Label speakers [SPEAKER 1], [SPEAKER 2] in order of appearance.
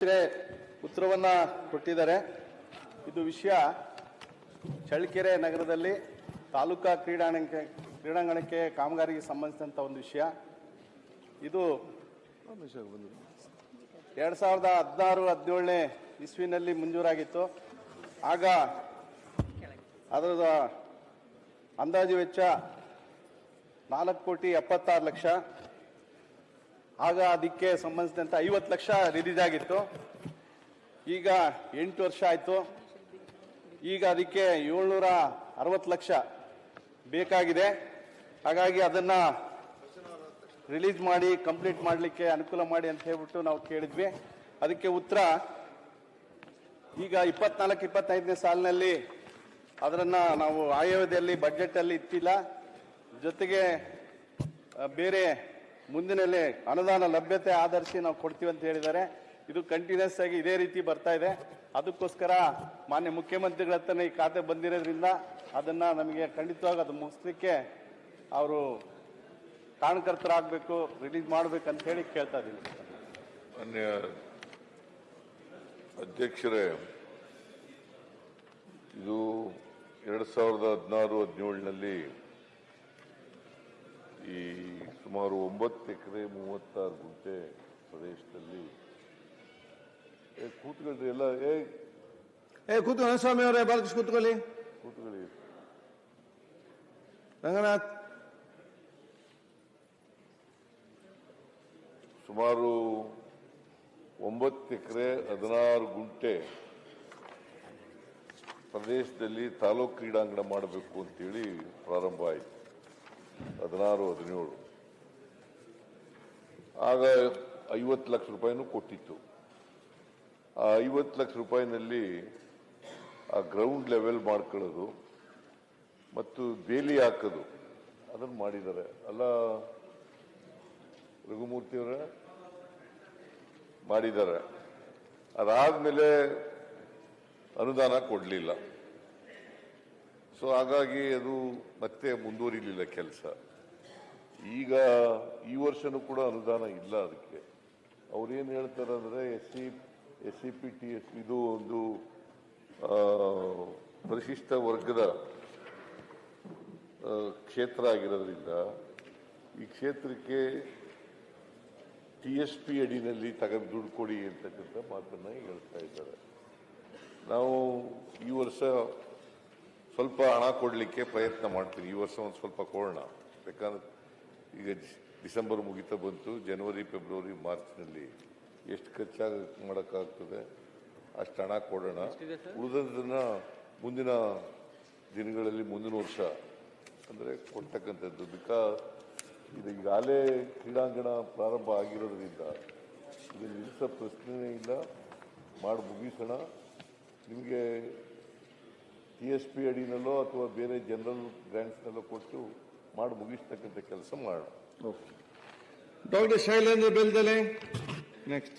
[SPEAKER 1] ಉತ್ತರವನ್ನ ಕೊಟ್ಟಿದ್ದಾರೆ. ಇದು ವಿಷಯ ಚಳ್ಳಕೆರೆ ನಗರದಲ್ಲಿ ತಾಲೂಕಾ ಕ್ರೀಡಾಂಗಣಕ್ಕೆ ಕ್ರೀಡಾಂಗಣಕ್ಕೆ ಕಾಮಗಾರಿಗೆ ಸಂಬಂಧಿಸಿದಂಥ ಒಂದು ವಿಷಯ. ಇದು ಎರಡು ಸಾವಿರದ ಹದಿನಾರು, ಹದಿನೇಳನೇ ಇಸ್ವಿನಲ್ಲಿ ಮಂಜೂರಾಗಿತ್ತು. ಆಗ ಅದರ ಅಂದಾಜು ವೆಚ್ಚ ನಾಲ್ಕು ಕೋಟಿ ಎಪ್ಪತ್ತಾರು ಲಕ್ಷ. ಆಗ ಅದಕ್ಕೆ ಸಂಬಂಧಿಸಿದಂತೆ ಐವತ್ತು ಲಕ್ಷ ರಿಲೀಸ್ ಆಗಿತ್ತು. ಈಗ ಎಂಟು ವರ್ಷ ಆಯಿತು. ಈಗ ಅದಕ್ಕೆ ಏಳ್ನೂರ ಅರವತ್ತು ಲಕ್ಷ ಬೇಕಾಗಿದೆ. ಹಾಗಾಗಿ ಅದನ್ನು ರಿಲೀಸ್ ಮಾಡಿ ಕಂಪ್ಲೀಟ್ ಮಾಡಲಿಕ್ಕೆ ಅನುಕೂಲ ಮಾಡಿ ಅಂತ ಹೇಳ್ಬಿಟ್ಟು ನಾವು ಕೇಳಿದ್ವಿ. ಅದಕ್ಕೆ ಉತ್ತರ, ಈಗ ಇಪ್ಪತ್ನಾಲ್ಕು, ಇಪ್ಪತ್ತೈದನೇ ಸಾಲಿನಲ್ಲಿ ಅದರನ್ನು ನಾವು ಆಯವ್ಯದಲ್ಲಿ ಬಜೆಟಲ್ಲಿ ಇಟ್ಟಿಲ್ಲ. ಜೊತೆಗೆ ಬೇರೆ ಮುಂದಿನಲ್ಲಿ ಅನುದಾನ ಲಭ್ಯತೆ ಆಧರಿಸಿ ನಾವು ಕೊಡ್ತೀವಿ ಅಂತ ಹೇಳಿದ್ದಾರೆ. ಇದು ಕಂಟಿನ್ಯೂಸ್ ಆಗಿ ಇದೇ ರೀತಿ ಬರ್ತಾ ಇದೆ. ಅದಕ್ಕೋಸ್ಕರ ಮಾನ್ಯ ಮುಖ್ಯಮಂತ್ರಿಗಳ ಹತ್ರನೇ ಈ ಖಾತೆ ಬಂದಿರೋದ್ರಿಂದ ಅದನ್ನು ನಮಗೆ ಖಂಡಿತವಾಗಿ ಅದು ಮುಗಿಸ್ಲಿಕ್ಕೆ ಅವರು ಕಾರಣಕರ್ತರಾಗಬೇಕು ರಿಲೀಸ್ ಅಂತ ಹೇಳಿ ಕೇಳ್ತಾ ಇದ್ದೀನಿ.
[SPEAKER 2] ಮಾನ್ಯ ಅಧ್ಯಕ್ಷರೇ, ಇದು ಎರಡು ಸಾವಿರದ ಹದಿನಾರು ಹದಿನೇಳನಲ್ಲಿ ಸುಮಾರು ಒಂಬತ್ತು ಎಕರೆ ಮೂವತ್ತಾರು ಗುಂಟೆ ಪ್ರದೇಶದಲ್ಲಿ. ಏ ಕೂತ್ಕೊಳ್ರಿ ಎಲ್ಲ ಏ.
[SPEAKER 3] ಏ ಕೂತ್ಕೊಳ್ಳಿ ಸ್ವಾಮಿ ಅವರೇ ಬಾಲಕೃಷ್ಣ ಕೂತ್ಕೊಳ್ಳಿ.
[SPEAKER 2] ಕೂತ್ಕೊಳ್ಳಿ.
[SPEAKER 3] ರಂಗನಾಥ್.
[SPEAKER 2] ಸುಮಾರು ಒಂಬತ್ತು ಎಕರೆ ಹದಿನಾರು ಗುಂಟೆ ಪ್ರದೇಶದಲ್ಲಿ ತಾಲೂಕು ಕ್ರೀಡಾಂಗಣ ಮಾಡಬೇಕು ಅಂತೇಳಿ ಪ್ರಾರಂಭ ಆಯಿತು. ಹದಿನಾರು ಹದಿನೇಳು. ಆಗ ಐವತ್ತು ಲಕ್ಷ ರೂಪಾಯಿನೂ ಕೊಟ್ಟಿತ್ತು. ಆ ಐವತ್ತು ಲಕ್ಷ ರೂಪಾಯಿನಲ್ಲಿ ಆ ಗ್ರೌಂಡ್ ಲೆವೆಲ್ ಮಾಡ್ಕೊಳ್ಳೋದು ಮತ್ತು ಬೇಲಿ ಹಾಕೋದು. ಅದನ್ನು ಮಾಡಿದ್ದಾರೆ. ಅಲ್ಲ ರಘುಮೂರ್ತಿಯವರ ಮಾಡಿದ್ದಾರೆ. ಅದಾದಮೇಲೆ ಅನುದಾನ ಕೊಡಲಿಲ್ಲ. ಸೊ ಹಾಗಾಗಿ ಅದು ಮತ್ತೆ ಮುಂದುವರಿಲಿಲ್ಲ ಕೆಲಸ. ಈಗ ವರ್ಷನೂ ಕೂಡ ಅನುದಾನ ಇಲ್ಲ ಅದಕ್ಕೆ. ಅವ್ರೇನು ಹೇಳ್ತಾರೆ ಅಂದ್ರೆ S C S C P T S ಇದು ಒಂದು ಪರಿಶಿಷ್ಟ ವರ್ಗದ ಕ್ಷೇತ್ರ ಆಗಿರೋದ್ರಿಂದ ಈ ಕ್ಷೇತ್ರಕ್ಕೆ ಟಿ ಎಸ್ ಪಿ ಅಡಿನಲ್ಲಿ ತಗದು ದುಡ್ಡು ಕೊಡಿ ಅಂತಕ್ಕಂಥ ಮಾತನ್ನ ಹೇಳ್ತಾ ಇದ್ದಾರೆ. ನಾವು ಈ ವರ್ಷ ಸ್ವಲ್ಪ ಹಣ ಕೊಡಲಿಕ್ಕೆ ಪ್ರಯತ್ನ ಮಾಡ್ತೀವಿ. ಈ ವರ್ಷ ಒಂದು ಸ್ವಲ್ಪ ಕೊಡೋಣ. ಯಾಕಂದ್ರೆ ಈಗ ಡಿಸೆಂಬರ್ ಮುಗಿತಾ ಬಂತು ಜನವರಿ ಫೆಬ್ರವರಿ ಮಾರ್ಚ್ನಲ್ಲಿ ಎಷ್ಟು ಖರ್ಚಾಗ ಮಾಡೋಕ್ಕಾಗ್ತದೆ? ಅಷ್ಟು ಹಣ ಕೊಡೋಣ. ಉಳಿದದನ್ನ ಮುಂದಿನ ದಿನಗಳಲ್ಲಿ ಮುಂದಿನ ವರ್ಷ ಅಂದರೆ ಕೊಡ್ತಕ್ಕಂಥದ್ದು. ಬಿಕಾಸ್ ಇದು ಈಗಾಗಲೇ ಕ್ರೀಡಾಂಗಣ ಪ್ರಾರಂಭ ಆಗಿರೋದ್ರಿಂದ ಇದು ನಿಲ್ಲಿಸೋ ಪ್ರಶ್ನೆನೇ ಇಲ್ಲ. ಮಾಡಿ ಮುಗಿಸೋಣ. ನಿಮಗೆ ಟಿ ಎಸ್ ಪಿ ಅಡಿನಲ್ಲೋ ಅಥವಾ ಬೇರೆ ಜನರಲ್ ಗ್ರ್ಯಾಂಟ್ಸ್ನಲ್ಲೋ ಕೊಟ್ಟು ಮಾಡಿ ಮುಗಿಸ್ತಕ್ಕಂಥ ಕೆಲಸ ಮಾಡೋಣ.
[SPEAKER 3] Okay. Dr. Shailendra Bildale, eh? next.